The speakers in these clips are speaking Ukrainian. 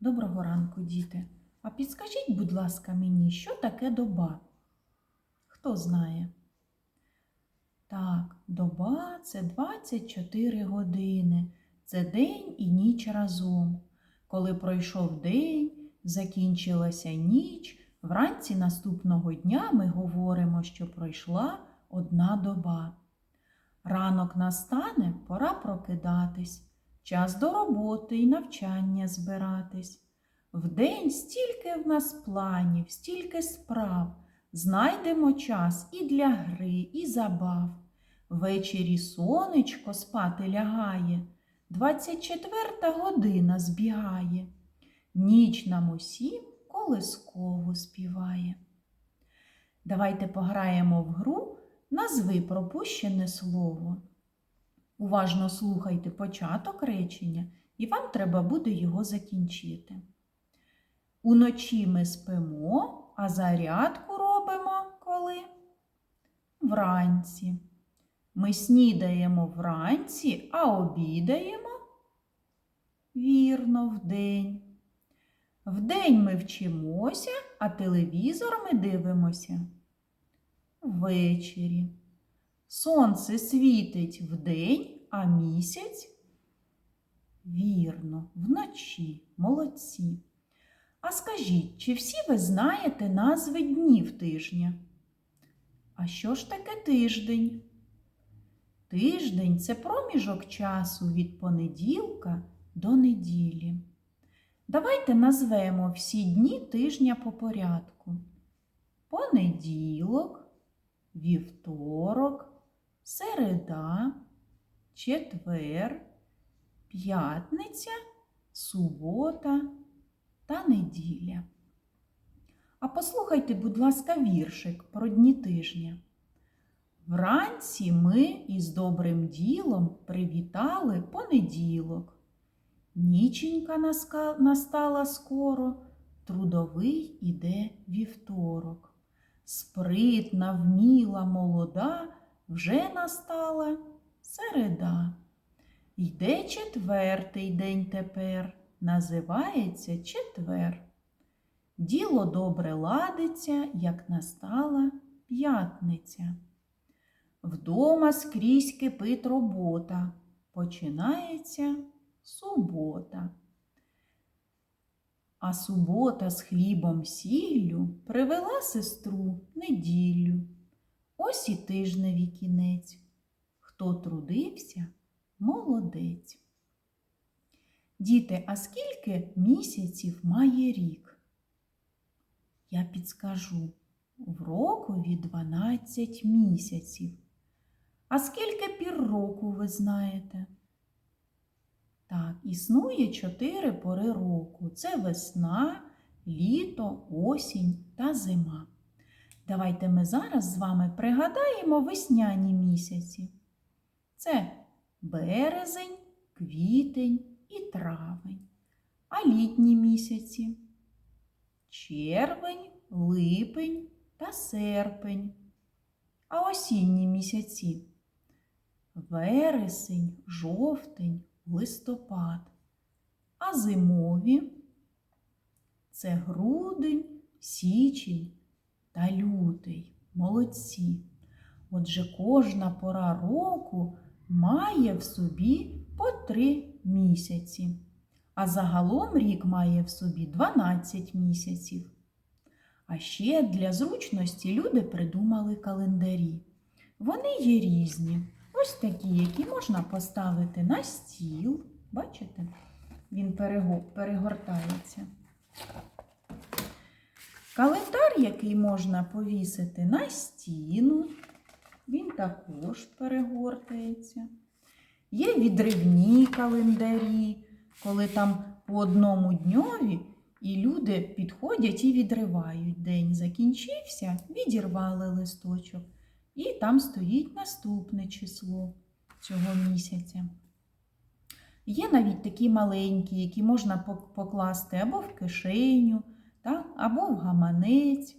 Доброго ранку, діти. А підскажіть, будь ласка, мені, що таке доба? Хто знає? Так, доба це 24 години. Це день і ніч разом. Коли пройшов день, закінчилася ніч, вранці наступного дня ми говоримо, що пройшла одна доба. Ранок настане, пора прокидатись. Час до роботи і навчання збиратись. Вдень стільки в нас планів, стільки справ. Знайдемо час і для гри, і забав. Ввечері сонечко спати лягає, двадцять четверта година збігає. Ніч нам усім колискову співає. Давайте пограємо в гру Назви пропущене слово. Уважно слухайте початок речення, і вам треба буде його закінчити. Уночі ми спимо, а зарядку робимо коли? Вранці. Ми снідаємо вранці, а обідаємо? Вірно, вдень. Вдень ми вчимося, а телевізор ми дивимося. Ввечері. Сонце світить вдень, а місяць? Вірно, вночі, молодці. А скажіть, чи всі ви знаєте назви днів тижня? А що ж таке тиждень? Тиждень це проміжок часу від понеділка до неділі. Давайте назвемо всі дні тижня по порядку. Понеділок, вівторок, середа, четвер, п'ятниця, субота та неділя. А послухайте, будь ласка, віршик про дні тижня. Вранці ми із добрим ділом привітали понеділок. Ніченька настала скоро, трудовий іде вівторок. Спритна, вміла, молода, вже настала середа. Йде четвертий день тепер, називається четвер. Діло добре ладиться, як настала п'ятниця. Вдома скрізь кипить робота, починається субота. А субота з хлібом сіллю привела сестру неділю. Ось і тижневі кінець. Хто трудився, молодець. Діти, а скільки місяців має рік? Я підскажу. В рокові 12 місяців. А скільки пір року ви знаєте? Так, існує чотири пори року. Це весна, літо, осінь та зима. Давайте ми зараз з вами пригадаємо весняні місяці. Це березень, квітень і травень. А літні місяці червень, липень та серпень. А осінні місяці вересень, жовтень, листопад. А зимові це грудень, січень та лютий. Молодці. Отже, кожна пора року має в собі по три місяці. А загалом рік має в собі 12 місяців. А ще для зручності люди придумали календарі. Вони є різні. Ось такі, які можна поставити на стіл. Бачите? Він перегортається. Календар, який можна повісити на стіну, він також перегортається. Є відривні календарі, коли там по одному дньові і люди підходять і відривають. День закінчився, відірвали листочок. І там стоїть наступне число цього місяця. Є навіть такі маленькі, які можна покласти або в кишеню, так, або в гаманець.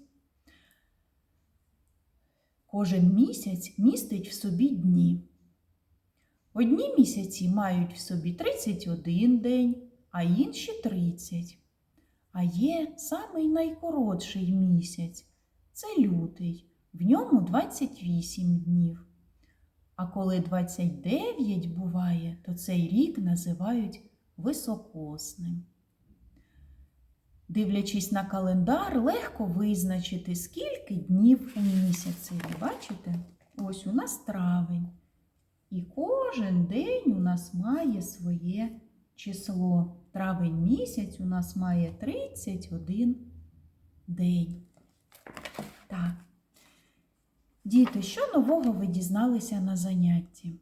Кожен місяць містить в собі дні. Одні місяці мають в собі 31 день, а інші 30. А є самий найкоротший місяць це лютий. В ньому 28 днів. А коли 29 буває, то цей рік називають високосним. Дивлячись на календар, легко визначити, скільки днів у місяці. Бачите? Ось у нас травень. І кожен день у нас має своє число. Травень місяць у нас має 31 день. Так. Діти, що нового ви дізналися на занятті?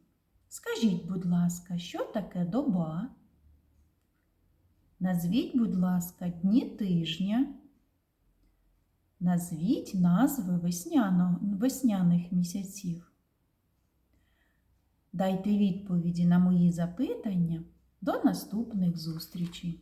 Скажіть, будь ласка, що таке доба? Назвіть, будь ласка, дні тижня. Назвіть назви весняних місяців. Дайте відповіді на мої запитання до наступних зустрічей.